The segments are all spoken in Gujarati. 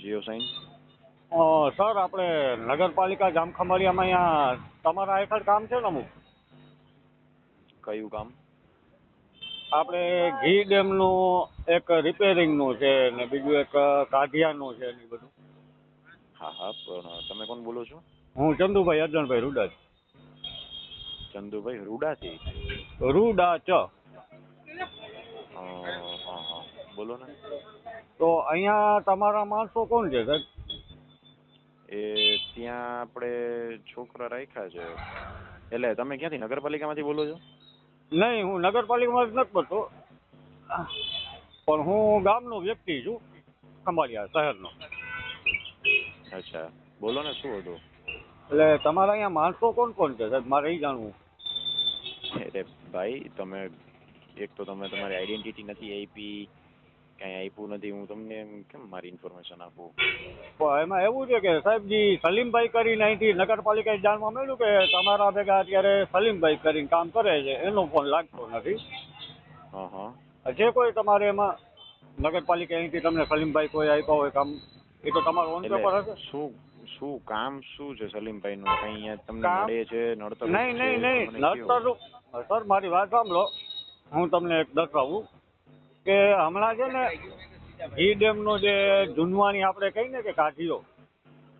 જીઓ સાઇન સર આપણે નગરપાલિકા જામખંભાળિયામાં અહીંયા તમારા હેઠળ કામ છે ને અમુક? કયું કામ? આપણે ઘી ડેમનું એક રિપેરિંગનું છે ને બીજું એક કાઢિયાનું છે ને એ બધું. હા હા પણ તમે કોણ બોલો છો? હું ચંદુભાઈ અર્જણભાઈ રૂડા ચંદુભાઈ રૂડાથી રૂડા ચ. હા હા. બોલો ને. તો અહીંયા તમારા માણસો કોણ છે સાહેબ? એ ત્યાં આપણે છોકરા રાખ્યા છે. એટલે તમે ક્યાંથી નગરપાલિકામાંથી બોલો છો? નહીં હું નગરપાલિકામાં નથી બોલતો પણ હું ગામનો વ્યક્તિ છું ખંભાળિયા શહેરનો. અચ્છા. બોલો ને શું હતું? એટલે તમારા અહીંયા માણસો કોણ કોણ છે સાહેબ? મારે એ જાણવું. એટલે ભાઈ તમે એક તો તમે તમારી આઈડેન્ટિટી નથી આપી કાંઈ આપ્યું નથી. હું તમને કેમ મારી ઇન્ફોર્મેશન આપું? પણ એમાં એવું છે કે સાહેબજી સલીમભાઈ કરીને અહીંથી નગરપાલિકાએ જાણવા મળ્યું કે તમારા ભેગા અત્યારે સલીમભાઈ કરીને કામ કરે છે. એનો ફોન લાગતો નથી. જે કોઈ તમારે એમાં નગરપાલિકા અહીંથી તમને સલીમભાઈ કોઈ આપ્યા હોય કામ એ તો તમારો ઓન પેપર હશે. શું શું કામ શું છે સલીમભાઈ નું કઈ અહીંયા તમને મળે છે નડતર નહીં નહીં નહીં નડતર સર મારી વાત સાંભળો. હું તમને એક દર્શાવું. કે હમણાં છે ને ઘી ડેમનો જે જુનવાની આપણે કહીને કે કાઢીઓ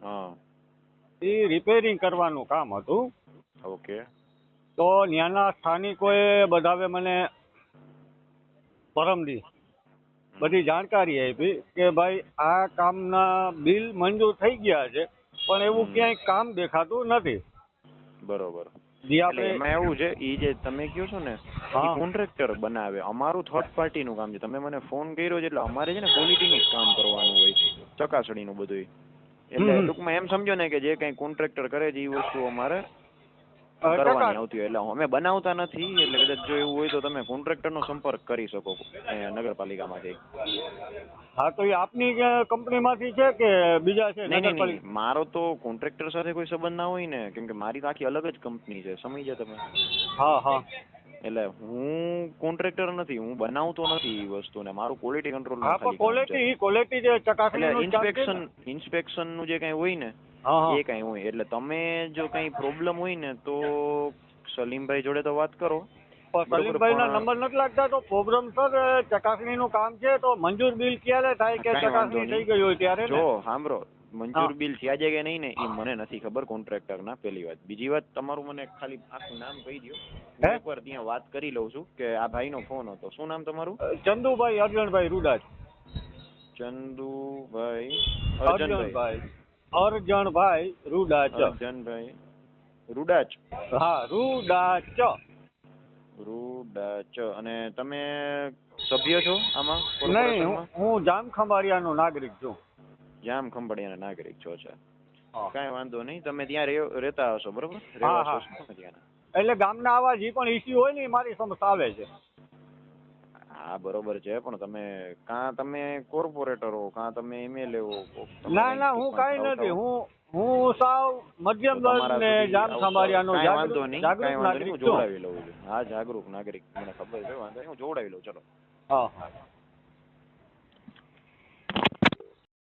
હા. એ રિપેરિંગ કરવાનું કામ હતું. ઓકે. તો ત્યાંના સ્થાનિકોએ બધાએ મને પરમદી બધી જાણકારી આપી કે ભાઈ આ કામના બિલ મંજૂર થઈ ગયા છે પણ એવું ક્યાંય કામ દેખાતું નથી. બરોબર. જે આપણે એમાં એવું છે ઈ જે તમે કયો છો ને હા. કોન્ટ્રાક્ટર બનાવે. અમારું થર્ડ પાર્ટી નું કામ છે. તમે મને ફોન કર્યો છે એટલે અમારે છે ને ક્વોલિટી નું કામ કરવાનું હોય ચકાસણી નું બધું એટલે ટૂંકમાં એમ સમજો ને કે જે કઈ કોન્ટ્રાક્ટર કરે છે એ વસ્તુ અમારે કરવાની આવતી હોય. એટલે અમે બનાવતા નથી એટલે કદાચ જો એવું હોય તો તમે કોન્ટ્રાક્ટરનો સંપર્ક કરી શકો નગરપાલિકામાંથી હા તો એ આપની કંપનીમાંથી છે કે બીજા છે નહીં મારો તો કોન્ટ્રાક્ટર સાથે કોઈ સંબંધ ના હોય ને કેમ કે મારી તો આખી અલગ જ કંપની છે. સમજ્યા તમે? હા હા. એટલે હું કોન્ટ્રાક્ટર નથી હું બનાવતો નથી એ વસ્તુને. મારું ક્વોલિટી કંટ્રોલ હા પણ ક્વોલિટી ક્વોલિટી જે છે ઇન્સ્પેક્શન ઇન્સ્પેક્શનનું જે કઈ હોય ને એ કઈ હોય. એટલે તમે જો કઈ પ્રોબ્લેમ હોય ને તો સલીમભાઈ જોડે તો વાત કરો. સલીમભાઈ ના નંબર નથી લાગતા તો પ્રોબ્લેમ સર ચકાસણીનું કામ છે તો મંજૂર બિલ ક્યારે થાય કે ચકાસણી થઈ. ગઈ હોય ત્યારે ને? જો સાંભળો. મંજૂર. બિલ થયા છે કે નહીં ને એ મને નથી ખબર કોન્ટ્રાક્ટર ના પહેલી વાત. બીજી વાત તમારું મને ખાલી આખું નામ કહી દો એકવાર ત્યાં વાત કરી લઉં છું કે આ ભાઈનો ફોન હતો. શું નામ તમારું? ચંદુભાઈ અર્જણભાઈ રૂડાજ. ચંદુભાઈ અર્જણભાઈ અર્જણભાઈ રૂડાચ અર્જણભાઈ રૂડાચ હા રૂડાચ રૂડાચ અને તમે સભ્ય છો આમાં? નહીં હું જામખંભાળિયાનો નાગરિક છું. જામ ખંભાળિયાના નાગરિક છો છે. કાંઈ વાંધો નહીં તમે ત્યાં રહેતા હશો બરોબર? એટલે ગામના આવા જે પણ ઇસ્યુ હોય ને એ મારી સમક્ષ આવે છે. હા બરોબર છે પણ તમે કાં તમે કોર્પોરેટર હો કાં તમે એમએલએ હો ના ના હું કાંઈ નથી. હું. હું સાવ મધ્યમ વર્ગ ને જામ આવતા વાંધો નહીં કાંઈ વાંધો નહીં હું નાગરિક જોડાવી લઉં છું. હા જાગૃત નાગરિક મને ખબર છે વાંધો નહીં હું જોડાવી લઉં ચલો. હા હા.